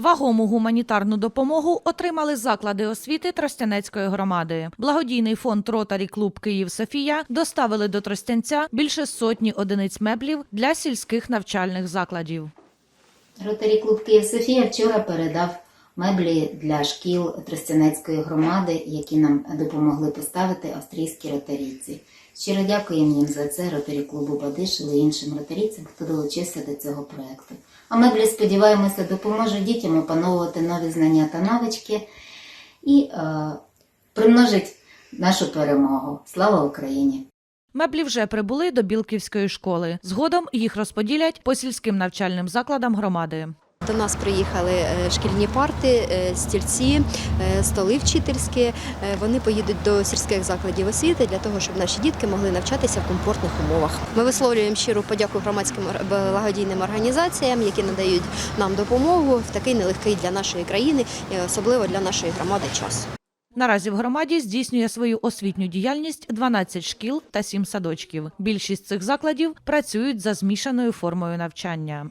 Вагому гуманітарну допомогу отримали заклади освіти Тростянецької громади. Благодійний фонд Ротарі Клуб Київ Софія доставили до Тростянця більше сотні одиниць меблів для сільських навчальних закладів. Ротарі клуб Київ Софія вчора передав меблі для шкіл Тростянецької громади, які нам допомогли поставити австрійські ротарійці. Щиро дякуємо їм за це ротарі клубу Бадишево і іншим ротарійцям, хто долучився до цього проекту. А меблі, сподіваємося, допоможуть дітям опановувати нові знання та навички і е, примножить нашу перемогу. Слава Україні! Меблі вже прибули до Білківської школи. Згодом їх розподілять по сільським навчальним закладам громади. До нас приїхали е, шкільні парти, е, стільці, е, столи вчительські. Вони поїдуть до сільських закладів освіти для того, щоб наші дітки могли навчатися в комфортних умовах. Ми висловлюємо щиру подяку громадським благодійним організаціям, які надають нам допомогу в такий нелегкий для нашої країни і особливо для нашої громади час. Наразі в громаді здійснює свою освітню діяльність 12 шкіл та 7 садочків. Більшість цих закладів працюють за змішаною формою навчання.